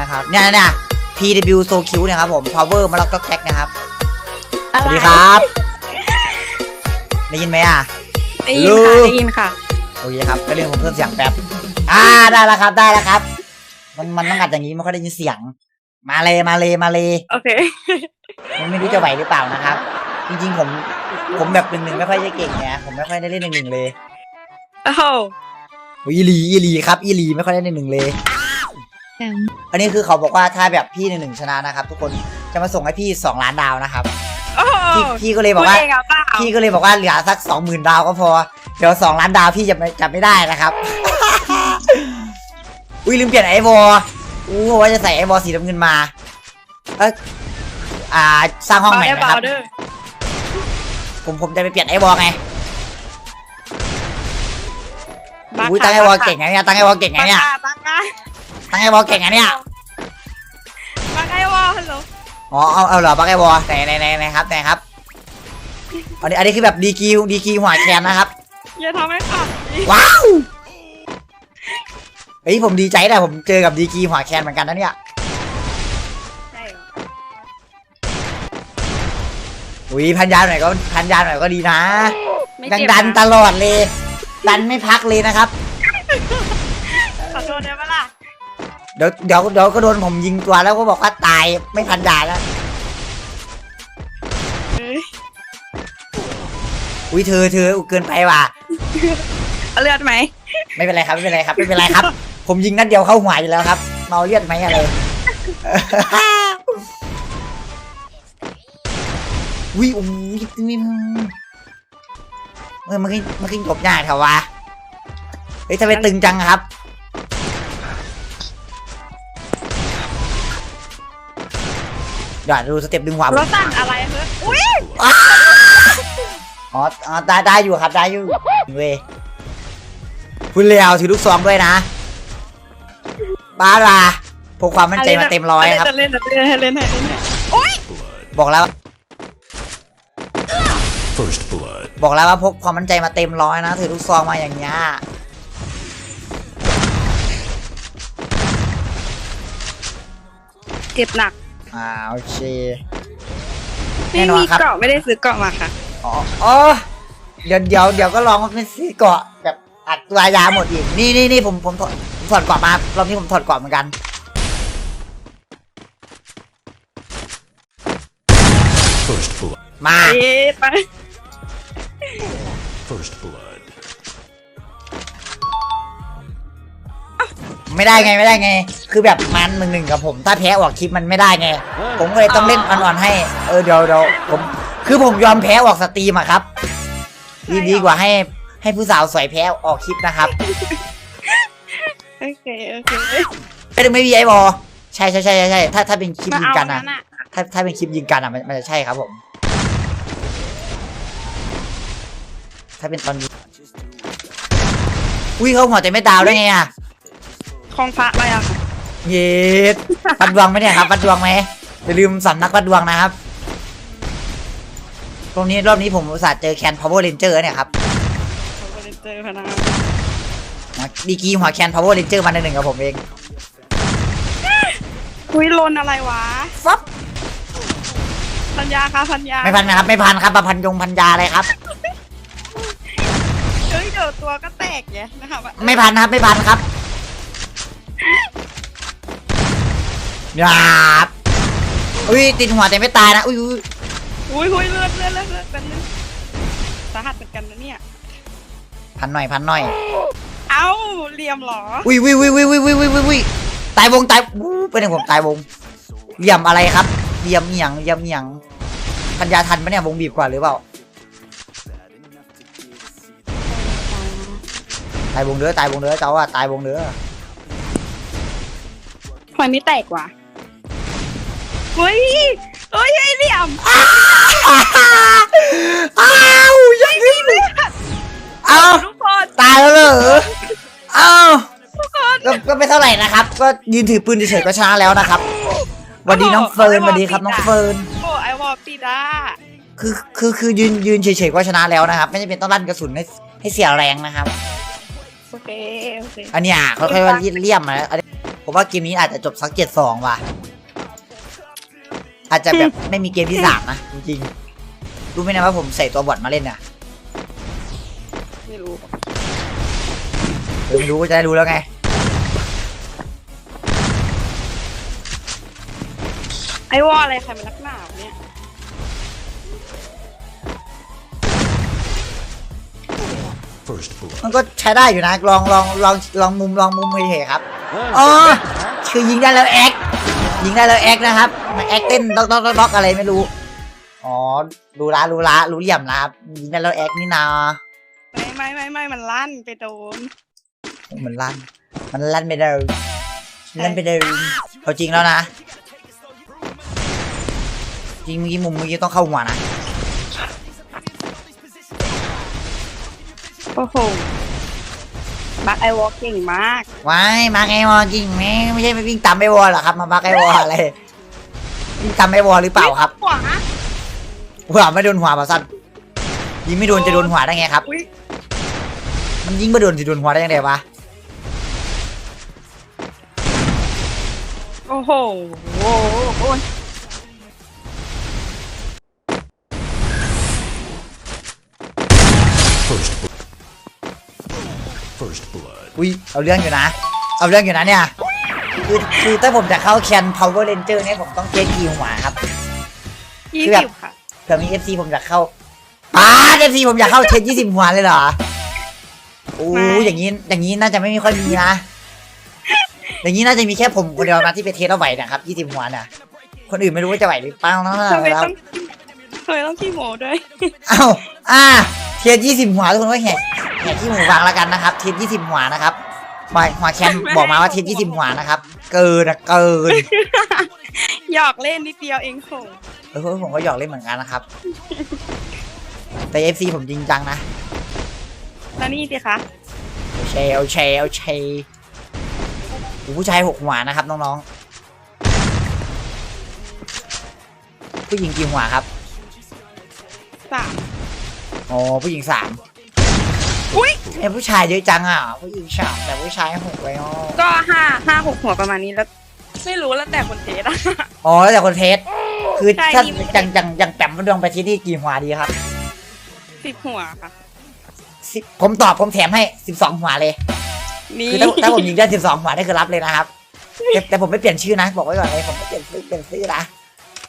นะครับเนี่ยเนี่ย PW So Q เนี่ยครับผม Power มาล็อกก็แท็กนะครับอะสไรวัสดีครับ ได้ยินไหมอะได้ยินลูค่ะกได้ยินค่ะโอเคครับก็เรื่องผมเพิ่มเสียงแป๊บอ่าได้แล้วครับได้แล้วครับ มันมันต้องอัดอย่างนี้ไม่ค่อยได้ยินเสียง มาเลยมาเลยมาเลยโอเคมันไม่รู้จะไหวหรือเปล่านะครับ จริงๆผม ผมแบบหนึ่งหนึ่งไม่ค่อยจะเก่งเนี่ยผมไม่ค่อยได้เล่นหนึ่งหนึ่งเลยโอ้โหโอ้ยอีหลีอีหลีครับอีหลีไม่ค่อยได้หนึ่งหนึ่งเลย อันนี้คือเขาบอกว่าถ้าแบบพี่หนึ่งหนึ่งชนะนะครับ ทุกคนจะมาส่งให้พี่สองล้านดาวนะครับโอ้โหพี่พี่ก็เลยบอกว่าพูดเงะเปล่าพี่ก็เลยบอกว่าเหลือสักสองหมื่นดาวก็พอ เดี๋ยวสองล้านดาวพี่จะไม่จะไม่ได้นะครับอุ้ยลืมเปลี่ยนไอวอลอู้ว่าจะใส่ไอวอลสีน้ำเงินมา เอยอ่าสร้างห้องเบาใหม่ได้นะเบาครับเด้อผมผมจะไปเปลี่ยนไอวอลไงบักอุ้ยค่ะตั้งไอวอลบักค่ะเก่งไงเนี่ยตั้งไอวอลเก่งไงเนี่ยบักค่ะ ตั้งไอวอลเก่งไงเนี่ยบักไอวอลฮัลโหลอ๋อเอาเอาเหรอปักไอวอลไหนไหนไหนไหนครับไหนครับอันนี้อันนี้คือแบบดีกีดีกีหัวแคนนะครับ อย่าทำให้ขาดดิว้าวเฮ้ยผมดีใจนะผมเจอกับดีกีหัวแคนเหมือนกันนะเนี่ยใช่เหรออุ้ยพันยาหน่อยก็พันยาหน่อยก็ดีนะไม่ดังเจ็บดันตนะลอดเลย ดันไม่พักเลยนะครับขอโทษได้ปะล่ะ เดี๋ยวเดี๋ยวเดี๋ยวก็โดนผมยิงตัวแล้วก็บอกว่าตายไม่พันยาแล้วเอ้ยอุ้ยเธอเธออุ๊ยเกินไปว่ะ เอาเลือดไหมไม่เป็นไรครับไม่เป็นไรครับไม่เป็นไรครับ ผมยิงนัดเดียวเข้าหัวอยู่แล้วครับ เมาเลือดไหมอะไร อุ้ยอุ้ยนี่เออมันขึ้นมันขึ้นกบหน้าเถอะวะเฮ้ยทำไมตึงจังครับ เดี๋ยวดูสเต็ปดึงหัวผมรถสั่นอะไรเฮ้ยอุ้ยอ๋ออ๋อได้ได้อยู่ครับได้อยู่เว้ยคุณเลียวถือลูกซองด้วยนะบ้าล่ะพกความมั่นใจมาเต็มร้อยครับเล่นเล่นให้เล่นให้เล่นให้โอ้ยบอกแล้ว First blood. บอกแล้วว่าพกความมั่นใจมาเต็มร้อยนะ ถือลูกซองมาอย่างเงี้ยเจ็บหนัก อ่าโอเคไม่แน่นอนมีครับเกราะไม่ได้ซื้อเกราะมาค่ะ อ๋ออ๋อเดี๋ยวเดี๋ยวเดี๋ยวก็ลองเป็นซีเกาะแบบอัดตัวยาหมดอีกนี่นี่นี่ผมผมถอดผมถอดเกาะมารอบนี้ผมถอดเกาะเหมือนกัน First blood. มา เอ๊ะไป First blood. ไม่ได้ไงไม่ได้ไง คือแบบมันหนึ่งหนึ่งกับผม ถ้าแพ้ออกคลิปมันไม่ได้ไง ผมก็เลยต้องเล่นอ่อนๆให้ เออเดี๋ยวเดี๋ยวผมคือผมยอมแพ้ออกสตรีมอะครับดีดีกว่าให้ให้ผู้สาวสวยแพ้ออกคลิปนะครับโอเคโอเคไม่ได้ไม่มีไอ้บอใช่ใช่ใช่ใช่ใช่ถ้าถ้าเป็นคลิปมายิงเอากันนั้นะนอะถ้าถ้าเป็นคลิปยิงกันอะมันมันจะใช่ครับผม ถ้าเป็นตอนนี้อุ้ยเขาหัวแต่ไม่ดาวได้ไงอะ คลองพระไปอะค่ะเย็ดปัดดวงไหมเนี่ยครับปัดดวงไหมอย่าลืมสำนักปัดดวงนะครับตรงนี้รอบนี้ผมอุตส่าห์เจอแคน power ranger เนี่ยครับเขาก็เลยเจอพนักงานดีกรีหัวแคน power ranger มาในหนึ่งกับผมเองอุ้ยลนอะไรวะฟับพันยาค่ะพันยาไม่พันนะครับ ไม่พันครับมาพันยงพันยาเลยครับ เฮ้ยเดี๋ยวตัวก็แตกไงนะคะ ไม่พันนะครับ ไม่พันครับ ยาบอุ้ยติดหัวแต่ไม่ตายนะอุ้ยอุ้ยอุ้ยอุ้ยเลือดเลือดเลือดเลือดเป็นเลือดสาหัสเหมือนกันนะเนี่ย พันหน่อยพันหน่อย เอ้าเหลี่ยมเหรอ อุ้ยอุ้ยอุ้ยอุ้ยอุ้ยอุ้ยอุ้ยอุ้ยอุ้ยตายวงตายอู้เป็นไงผมตายวงเหลี่ยมอะไรครับเหลี่ยมเหียงเหลี่ยมเหียงพันยาทันปะเนี่ยวงบีบกว่าหรือเปล่าตายวงเด้อตายวงเด้อเจ้าว่าตายวงเด้อทำไมไม่แตกวะ เฮ้ยเฮ้ยไอเหลี่ยมอ้าวยังนี่อ้าวทุกคนตายแล้วเหรออ้าวทุกคนก็ก็ไม่เท่าไหร่นะครับ ก็ยืนถือปืนเฉยๆก็ชนะแล้วนะครับสวัสดีน้องเฟิร์นสวัสดีครับน้องเฟิร์นโอ้ไอวอลปีด้าคือคือคือยืนยืนเฉยๆก็ชนะแล้วนะครับ ไม่จำเป็นต้องลั่นกระสุนให้ให้เสียแรงนะครับโอเคโอเคอันเนี้ยเขาค่อยว่าเลี่ยมนะอันนี้ผผมว่าเกมนี้อาจจะจบสักเจ็ดสองว่ะ อาจจะแบบไม่มีเกมที่สามนะจริงๆรู้ไหมนะว่าผมใส่ตัวบอทมาเล่นน่ะไม่รู้เออไม่รู้ก็จะได้รู้แล้วไงไอ้วออะไรใครมันนักหนาวเนี่ย First blood. มันก็ใช้ได้อยู่นะ ลองลองลองลองมุมลองมุมเฉยๆครับ อ๋อ คือยิงได้แล้วแอคยิงได้แล้วแอคนะครับ มาแอคเต้นด็อกด็อกด็อกด็อกอะไรไม่รู้ อ๋อรู้ละรู้ละรู้เหลี่ยมละครับยิงได้แล้วแอคนี่นาไม่ไม่ไม่ไม่มันลั่นไปโดนมันลั่น มันลั่นไปเดินลั่นไปเดินเอาจริงแล้วนะ จริงเมื่อกี้มุมเมื่อกี้ต้องเข้าหัวนะ โอ้โหบักไอวอลเก่งมากว้ายมาไอวอลจริงไหมไม่ใช่ไปวิ่งตามไอวอลหรอครับ มาบักไอวอลอะไร วิ่งตามไอวอลหรือเปล่าครับ ขวาหัวไม่โดนหัวมาสั้นยิงไม่โดนจะโดนหัวได้ไงครับ อุ้ยมันยิงไม่โดนจะโดนหัวได้ยังไงวะโอ้โหโอ้โหโอ้ย First blood. First blood. อุ้ยเอาเรื่องอยู่นะ เอาเรื่องอยู่นะเนี่ย คือคือถ้าผมจะเข้าแคน Power Ranger เนี่ยผมต้องเช็คกี่หัวครับ ยี่คือแบบสิบค่ะ เผื่อมี FC ผมอยากเข้าป้าเอฟซีผมอยากเข้าเทนยี่สิบหัวเลยเหรอโอ้อย่างนี้อย่างนี้น่าจะไม่มีค่อยมีนะ อย่างนี้น่าจะมีแค่ผมคนเดียวนะที่ไปเทสแล้วไหวนะครับยี่สิบหัวน่ะคนอื่นไม่รู้ว่าจะไหวหรือเปล่านะทำไมแล้วต้องทำไมต้องขี้โมด้วย เอ้าอ่าเทียยี่สิบหัวทุกคนก็แหกแหกที่หมูฟังแล้วกันนะครับ เทียยี่สิบหัวนะครับ หัวหัวแคนบอกมาว่าเทียยี่สิบหัวนะครับ เกินอะเกินหยอกเล่นนิดเดียวเองโถเออผมก็หยอกเล่นเหมือนกันนะครับ แต่เอฟซีผมจริงจังนะแล้วนี่สิคะเชลเชลเชลผู้ชายหกหัวนะครับน้องๆผู้หญิงกี่หัวครับสามอ๋อผู้หญิงสาม อุ้ยเอ้ยผู้ชายเยอะจังอะผู้หญิงสามแต่ผู้ชายหกเลยอ๋อก็ห้าห้าหกหัวประมาณนี้แล้ว ไม่รู้แล้วแต่คนเทสอะ อ๋อแล้วแต่คนเทสคือใช่ถ้านี่จังจังจังแปมมันดวงไปที่นี่กี่หัวดีครับสิบหัวค่ะสิบผมตอบผมแถมให้สิบสองหัวเลย นี่คือถ้าถ้าผมยิงได้สิบสองหัวนี่คือรับเลยนะครับแต่แต่ผมไม่เปลี่ยนชื่อนะ บอกไว้ก่อนเลยผมไม่เปลี่ยนชื่อเปลี่ยนชื่อนะ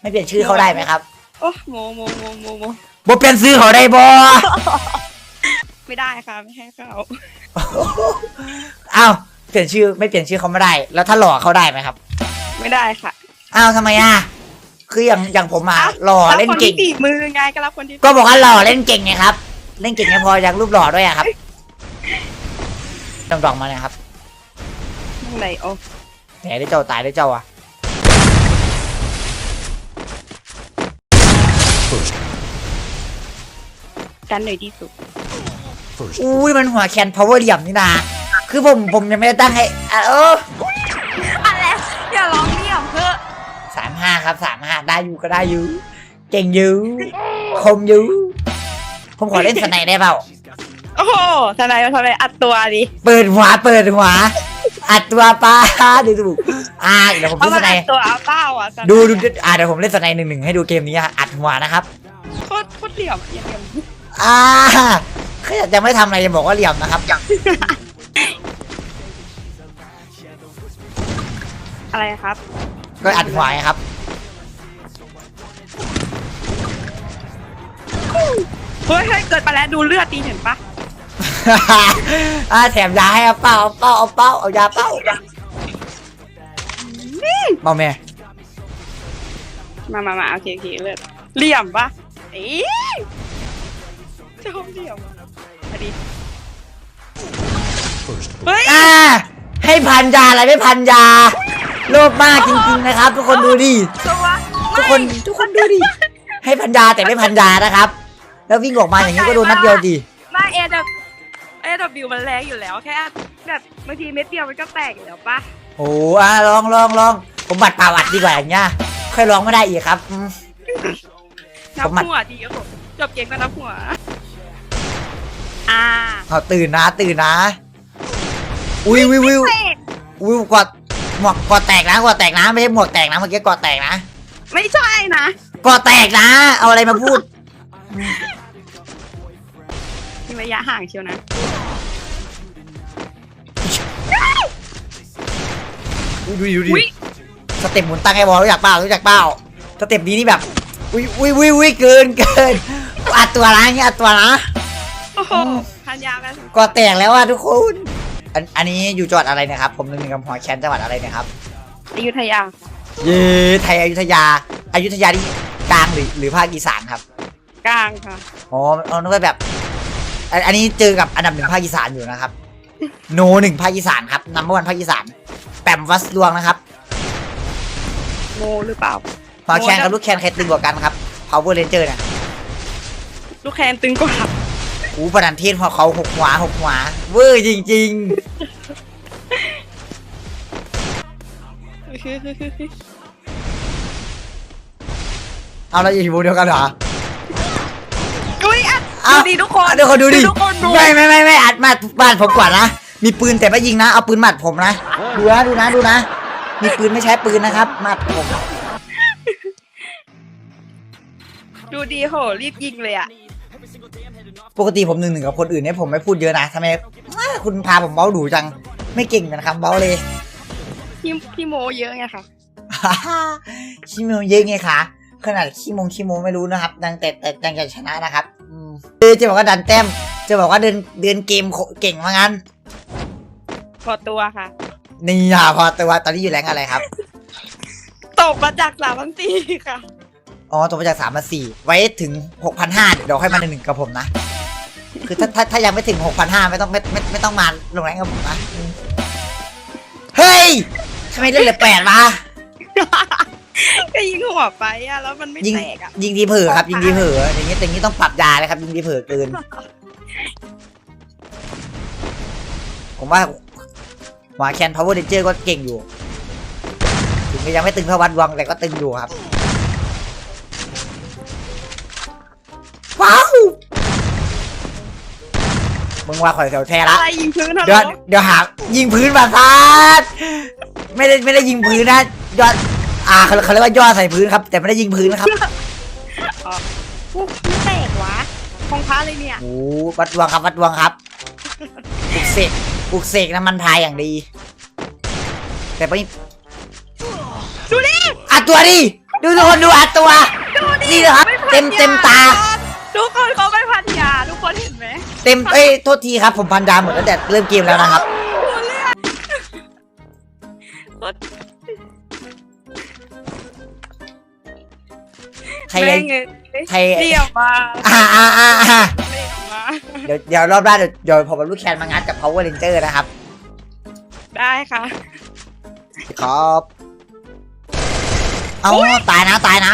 ไม่เปลี่ยนชื่อเขาได้ไหมครับโอ้โมโมโมโมโมบ่เปลี่ยนชื่อเขาได้บ่ ไม่ได้ค่ะไม่ให้เขาอ้าวเปลี่ยนชื่อไม่เปลี่ยนชื่อเขาไม่ได้ แล้วถ้าหล่อเขาได้ไหมครับไม่ได้ค่ะอ้าวทำไมอะคืออย่างอย่างผมอะหล่อเล่นเก่ง รับคนที่ตีมือไงก็รับคนที่ก็บอกว่าหล่อเล่นเก่งไงครับ เล่นเก่งไม่พออยากรูปหล่อด้วยอะครับต้องดองมาเลยครับตรงไหนโอ้แหมได้เจ้าตายได้เจ้าอะ First. กันหน่อยที่สุด First. อุ้ยมันหัวแคนพาวเวอร์เหลี่ยมนี่นาคือผมผมยังไม่ได้ตั้งให้อะเอออะไรอย่าร้องเรียมเพื่อะสามห้าครับสามห้าได้อยู่ก็ได้อยู่เก่งอยู่คมอยู่ผมขอเล่นสไนด์ได้เปล่าโอ้โหทนายทนายอัดตัวดิเปิดหัวเปิดหัวอัดตัวปลาดูดูอ่าเดี๋ยวผมเอาเล่นมาสไนอัดด์ตัวเอาเต้าอะดูดูดูอ่าเดี๋ยวผมเล่นสไนด์หนึ่งหนึ่งให้ดูเกมนี้อะอัดหัวนะครับโคตรโคตรเหลี่ยมเห ลี่ยมอ่าแค่จะไม่ทำอะไรจะบอกว่าเหลี่ยมนะครับอะไรครับ ก็อัดหัวไงครับ เฮ้ยเฮ้ยเกิดไปแล้วดูเลือดดีเห็นปะอ่าแถมยาให้เอาเป้าเอาเป้าเอาเป้าเอายาเป้าเมาแม่มามามาโอเคโอเคเลือดเหลี่ยมปะเอ๊ะชอบเหลี่ยมอะ ดี First blood. เฮ้ยอ่าให้พันยาอะไรไม่พันยา โลภมากจริงๆนะครับ ทุกคนดูดิ ตัวทุกคนทุกคนดูดิ ให้พันยาแต่ไม่พันยานะครับ แล้ววิ่งออกมาอย่างนี้ก็โดนนัดเดียวดิไม่เอดับเอดับบิวมันแรงอยู่แล้วแค่แบบบางทีเม็ดเดียวมันก็แตกอยู่แล้วปะโอ้อะลองลองลองผมบัตรเปล่าอัดดีกว่าอย่างเงี้ยค่อยร้องไม่ได้อีกครับอืม นับผมมันหัวดีครับผมจบเกมก็นับหัว อ่าเอาตื่นนะตื่นนะ อุ้ยวิววิวเตะวิวกว่าหมวกกอแตกนะกอแตกนะไม่ใช่หมวกแตกนะเมื่อกี้กอแตกนะไม่ใช่นะกอแตกนะ เอาอะไรมาพูด มีระยะห่างเชียวนะดูดิดูดิอุ๊ยสเต็ปหมุนตังไอ้บอลรู้จักเปล่ารู้จักเปล่าสเต็ปนี้นี่แบบอุ้ยอุ้ยอุ้ยอุ้ยเกินเกินอัดตัวนะอย่างเงี้ยอัดตัวนะ โอ้โหพันยาไปกอแตกแล้วอะทุกคนอันอันนี้อยู่จังหวัดอะไรนะครับ ผมนึกถึงกำพอแคนจังหวัดอะไรนะครับ อยุธยาเย้ไทยอยุธยาอยุธยาที่กลางหรือหรือภาคอีสานครับ กลางค่ะ อ๋อเอานึกว่าแบบอันอันนี้เจอกับอันดับหนึ่งภาคอีสานอยู่นะครับ โนหนึ่งภาคอีสานครับนัมเบอร์วันภาคอีสาน แปมวัสลวงนะครับโมหรือเปล่าหมาแคนกับลูกแคนใครตึงกว่ากันครับ Power Ranger เนี่ยลูกแคนตึงกว่า อู้ปนันเทศพอเขาหกหัวหกหัวเวอร์จริง ๆ เอาแล้วอยู่วงเดียวกันเหรออุ้ยอะเอ้าดูดิทุกคนอะเดี๋ยวคนดูดิ ทุกคนดูไม่ไม่ไม่ไม่อัดมาบ้านผมก่อนนะ มีปืนแต่ไม่ยิงนะ เอาปืนหมัดผมนะ ดูนะดูนะดูนะ มีปืนไม่ใช้ปืนนะครับหมัดผม ดูดีโหรีบยิงเลยอะ ปกติผมหนึ่งหนึ่งกับคนอื่นเนี่ยผมไม่พูดเยอะนะทำไมอ้าคุณพาผมเบ้าดูจัง ไม่เก่งกันครับเบ้าเลยพี่พี่โมเยอะไงคะขี้โมเยอะไงคะขนาดขี้โมงขี้โมไม่รู้นะครับดังแต่แต่ยังจะชนะนะครับอืมเออจะบอกว่าดันแต้ม จะบอกว่าเดินเดินเกมเก่งว่างั้นพอตัวค่ะ นี่อะพอตัวตอนนี้อยู่แรงอะไรครับ ตกมาจากสามพันสี่ค่ะ อ๋อตัวมาจากสามมาสี่ไว้ถึงหกพันห้าเดี๋ยวค่อยมาหนึ่งหนึ่งกับผมนะ คือถ้าถ้าถ้ายังไม่ถึงหกพันห้าไม่ต้องไม่ไม่ไม่ต้องมาลงแรงกับผมนะอืมเฮ้ยทำไมเล่นเหลือแปดวะก็ยิงหัวไปอะแล้วมันไม่ยิงแตกอะยิงดีเผลอครับยิงดีเผลออย่างนี้อย่างนี้ต้องปรับยาเลยครับยิงดีเผลอเกิน ผมว่าหมาแคนพาวเวอร์เดนเจอร์ก็เก่งอยู่ ถึงจะยังไม่ตึงเท่าวัดดวงแต่ก็ตึงอยู่ครับ ว้าว มึงว่าข่อยแถวแท้ละอะไรยิงพื้นเหรอเดี๋ยวเดี๋ยวหายิงพื้นมาซัดไม่ได้ไม่ได้ยิงพื้นนะยอดอ่าเขาเขาเรียกว่ายอดใส่พื้นครับ แต่ไม่ได้ยิงพื้นนะครับอุ๊ยไม่แตกวะของพระเลยเนี่ย โอ้วัดดวงครับวัดดวงครับปลุกเสกปลุกเสกน้ำมันพายอย่างดี แต่ไม่ดูดิ อัดตัวดิดูทุกคนดูอัดตัว ดูดินี่นะครับไม่พันเต็มเต็มตา ทุกคนเขาไม่พันยาทุกคนเห็นไหม เต็มเอ้ยโทษทีครับผมพันดาหมดตั้งแต่เริ่มเกมแล้วนะครับดูเลือดโคตรใครแม่งเลยใครเดี่ยวมาอ่าอ่าอ่าอ่าเดี่ยวมาเดี๋ยวเดี๋ยวรอบหน้าเดี๋ยวเดี๋ยวผมกับลูกแคนมางัดกับ Power Ranger นะครับได้ค่ะครับเอาตายนะตายนะ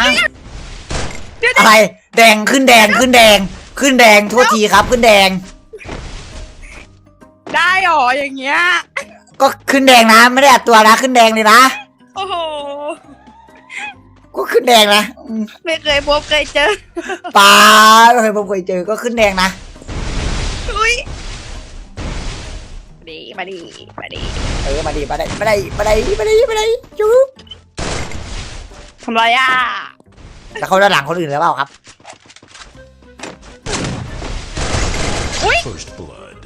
เดี๋ยวอะไรแดงขึ้นแดงขึ้นแดง ขึ้นแดงโทษทีครับ ขึ้นแดง ได้หรออย่างเงี้ย ก็ขึ้นแดงนะ ไม่ได้อัดตัวนะ ขึ้นแดงเลยนะ โอ้โห ก็ขึ้นแดงนะอืมไม่เคยพบเคยเจอป้าไม่เคยผมเคยเจอ ก็ขึ้นแดงนะ อุ้ยมาดีมาดีมาดีเออมาดิมาได้มาได้มาได้มาได้มาได้จุ๊บทำไรอะ แล้วเขาด้านหลังคนอื่นหรือเปล่าครับ First blood.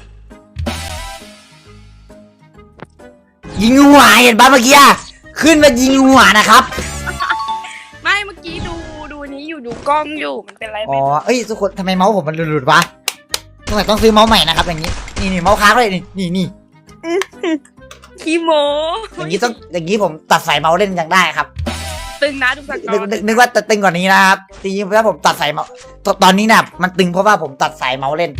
ยิงหัวเห็นบ้าเมื่อกี้อะขึ้นมายิงหัวนะครับ ไม่เมื่อกี้ดูดูนี้อยู่ดูกล้องอยู่มันเป็นไรอ๋ไม่อเอ้ยทุกคนทำไมเมาส์ผมมันหลุดๆวะต้องต้องซื้อเมาส์ใหม่นะครับอย่างนี้ นี่นี่เมาส์ค้างเลยนี่นี่นี่ขี้โมอย่างนี้ต้องอย่างนี้ผมตัดสายเมาส์เล่นยังได้ครับตึงนะดูสักนึกนึกนึกว่าจะตึงกว่านี้นะครับจริงๆถ้าผมตัดสายเมาส์ตตอนนี้น่ะมันตึงเพราะว่าผมตัดสายเมาส์เล่น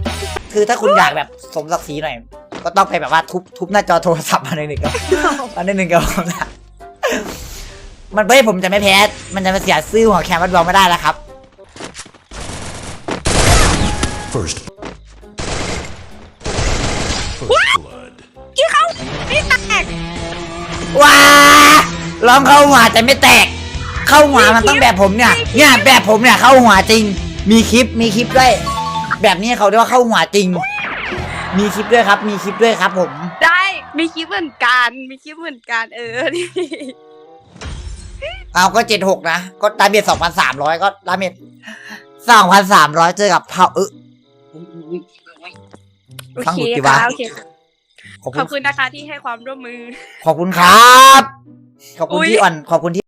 คือถ้าคุณอยากแบบสมศักดิ์ศรีหน่อย ก็ต้องไปแบบว่าทุบทุบหน้าจอโทรศัพท์มาหนึ่งกับมาหนึ่งกับผมนะมันไม่ผมจะไม่แพ้ มันจะมาเสียซื่อหัวแคมวัดดวงไม่ได้แล้วครับ First. First blood. ขี้เขานี่แตกว้าลองเข้าหัวแต่ไม่แตก เข้าหัวมันต้องแบบผมเนี่ย เนี่ยแบบผมเนี่ยเข้าหัวจริง มีคลิปมีคลิปด้วย แบบนี้เขาเรียกว่าเข้าหัวจริง มีคลิปด้วยครับ มีคลิปด้วยครับผม ได้มีคลิปเหมือนกันมีคลิปเหมือนกันเออนี่เอาก็เจ็ดหกนะ ก็ดาเมจสองพันสามร้อยก็ดาเมจสองพันสามร้อยเจอกับเผาเออ โอฟังเคหลุดดีวะ ค่ะโอเคขอบขคุอณบคุณนะคะที่ให้ความร่วมมือ ขอบคุณครับ ขอบคุณอุ๊ย ที่อ่อนขอบคุณที่